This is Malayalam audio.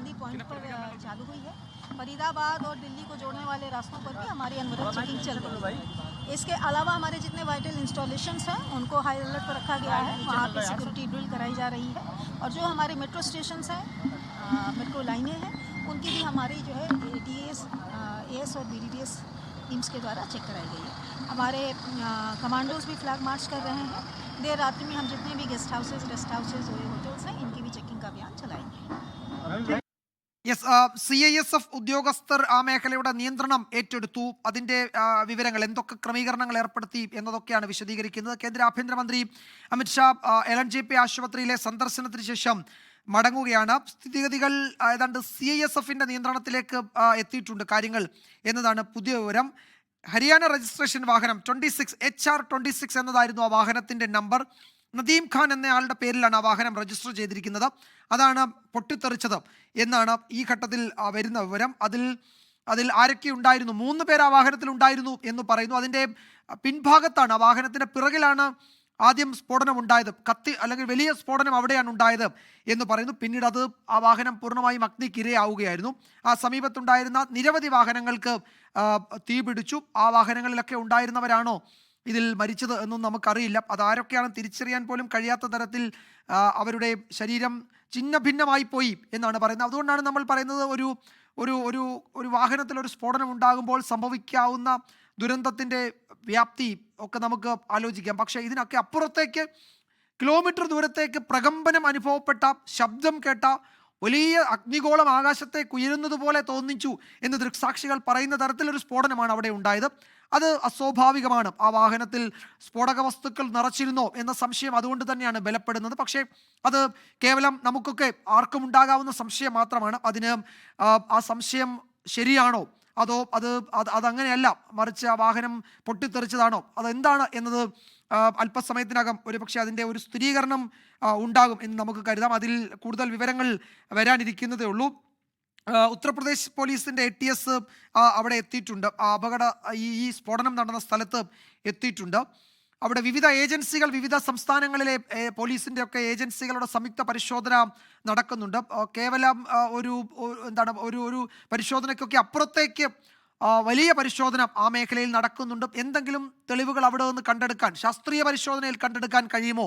चांदी पॉइंट पर चालू हुई है। फरीदाबाद और दिल्ली को जोड़ने वाले रास्तों पर भी हमारी अनवरत चेकिंग चल रही है। इसके अलावा हमारे जितने वाइटल इंस्टॉलेशंस हैं उनको हाई अलर्ट पर रखा गया है। वहाँ पर सिक्योरिटी ड्रिल कराई जा रही है। और जो हमारे मेट्रो स्टेशन हैं मेट्रो लाइनें हैं उनकी भी हमारी जो है डी एस एस और बी डी एस टीम्स के द्वारा चेक कराई गई है। हमारे कमांडोज भी फ्लैग मार्च कर रहे हैं। देर रात्रि में हम जितने भी गेस्ट हाउसेज रेस्ट हाउसेज और होटल्स हैं इनकी भी चेकिंग का अभियान चलाएँगे। Yes C I S F ഉദ്യോഗസ്ഥർ ആ മേഖലയുടെ നിയന്ത്രണം ഏറ്റെടുത്തു. അതിന്റെ വിവരങ്ങൾ എന്തൊക്കെ ക്രമീകരണങ്ങൾ ഏർപ്പെടുത്തി എന്നതൊക്കെയാണ് വിശദീകരിക്കുന്നത്. കേന്ദ്ര ആഭ്യന്തരമന്ത്രി Amit Shah L N J P ആശുപത്രിയിലെ സന്ദർശനത്തിന് ശേഷം മടങ്ങുകയാണ്. സ്ഥിതിഗതികൾ ഏതാണ്ട് സി ഐ എസ് എഫിന്റെ നിയന്ത്രണത്തിലേക്ക് എത്തിയിട്ടുണ്ട് കാര്യങ്ങൾ എന്നതാണ് പുതിയ വിവരം. ഹരിയാന രജിസ്ട്രേഷൻ വാഹനം twenty six H R twenty six എന്നതായിരുന്നു ആ വാഹനത്തിന്റെ നമ്പർ. നദീം ഖാൻ എന്നയാളുടെ പേരിലാണ് ആ വാഹനം രജിസ്റ്റർ ചെയ്തിരിക്കുന്നത്. അതാണ് പൊട്ടിത്തെറിച്ചത് എന്നാണ് ഈ ഘട്ടത്തിൽ വരുന്ന വിവരം. അതിൽ അതിൽ ആരൊക്കെ ഉണ്ടായിരുന്നു? മൂന്ന് പേർ ആ വാഹനത്തിൽ ഉണ്ടായിരുന്നു എന്ന് പറയുന്നു. അതിന്റെ പിൻഭാഗത്താണ് ആ വാഹനത്തിന്റെ പിറകിലാണ് ആദ്യം സ്ഫോടനം ഉണ്ടായത്. കത്തി അല്ലെങ്കിൽ വലിയ സ്ഫോടനം അവിടെയാണ് ഉണ്ടായത് എന്ന് പറയുന്നു. പിന്നീട് അത് ആ വാഹനം പൂർണമായും അഗ്നിക്കിരയാവുകയായിരുന്നു. ആ സമീപത്തുണ്ടായിരുന്ന നിരവധി വാഹനങ്ങൾക്ക് തീപിടിച്ചു. ആ വാഹനങ്ങളിലൊക്കെ ഉണ്ടായിരുന്നവരാണോ ഇതിൽ മരിച്ചത് എന്നും നമുക്കറിയില്ല. അതാരൊക്കെയാണ് തിരിച്ചറിയാൻ പോലും കഴിയാത്ത തരത്തിൽ അവരുടെ ശരീരം ചിഹ്ന ഭിന്നമായി പോയി എന്നാണ് പറയുന്നത്. അതുകൊണ്ടാണ് നമ്മൾ പറയുന്നത് ഒരു ഒരു ഒരു ഒരു വാഹനത്തിൽ ഒരു സ്ഫോടനം ഉണ്ടാകുമ്പോൾ സംഭവിക്കാവുന്ന ദുരന്തത്തിന്റെ വ്യാപ്തി ഒക്കെ നമുക്ക് ആലോചിക്കാം. പക്ഷേ ഇതിനൊക്കെ അപ്പുറത്തേക്ക് കിലോമീറ്റർ ദൂരത്തേക്ക് പ്രകമ്പനം അനുഭവപ്പെട്ട ശബ്ദം കേട്ട വലിയ അഗ്നിഗോളം ആകാശത്തേക്ക് ഉയരുന്നത് പോലെ തോന്നിച്ചു എന്ന് ദൃക്സാക്ഷികൾ പറയുന്ന തരത്തിലൊരു സ്ഫോടനമാണ് അവിടെ ഉണ്ടായത്. അത് അസ്വാഭാവികമാണ്. ആ വാഹനത്തിൽ സ്ഫോടക വസ്തുക്കൾ നിറച്ചിരുന്നോ എന്ന സംശയം അതുകൊണ്ട് തന്നെയാണ് ബലപ്പെടുന്നത്. പക്ഷേ അത് കേവലം നമുക്കൊക്കെ ആർക്കും ഉണ്ടാകാവുന്ന സംശയം മാത്രമാണ്. അതിന് ആ, സംശയം ശരിയാണോ? അതോ അത് അത് അതങ്ങനെയല്ല മറിച്ച് ആ വാഹനം പൊട്ടിത്തെറിച്ചതാണോ? അതെന്താണ് എന്നത് അല്പസമയത്തിനകം ഒരുപക്ഷെ അതിന്റെ ഒരു സ്ഥിരീകരണം ഉണ്ടാകും എന്ന് നമുക്ക് കരുതാം. അതിൽ കൂടുതൽ വിവരങ്ങൾ വരാനിരിക്കുന്നതേ ഉള്ളൂ. ഉത്തർപ്രദേശ് പോലീസിന്റെ എ ടി എസ് അവിടെ എത്തിയിട്ടുണ്ട്. ആ അപകട ഈ ഈ സ്ഫോടനം നടന്ന സ്ഥലത്ത് എത്തിയിട്ടുണ്ട്. അവിടെ വിവിധ ഏജൻസികൾ വിവിധ സംസ്ഥാനങ്ങളിലെ പോലീസിന്റെ ഒക്കെ ഏജൻസികളുടെ സംയുക്ത പരിശോധന നടക്കുന്നുണ്ട്. കേവലം ഒരു എന്താണ് ഒരു ഒരു പരിശോധനയ്ക്കൊക്കെ അപ്പുറത്തേക്ക് വലിയ പരിശോധന ആ മേഖലയിൽ നടക്കുന്നുണ്ട്. എന്തെങ്കിലും തെളിവുകൾ അവിടെ നിന്ന് കണ്ടെടുക്കാൻ ശാസ്ത്രീയ പരിശോധനയിൽ കണ്ടെടുക്കാൻ കഴിയുമോ?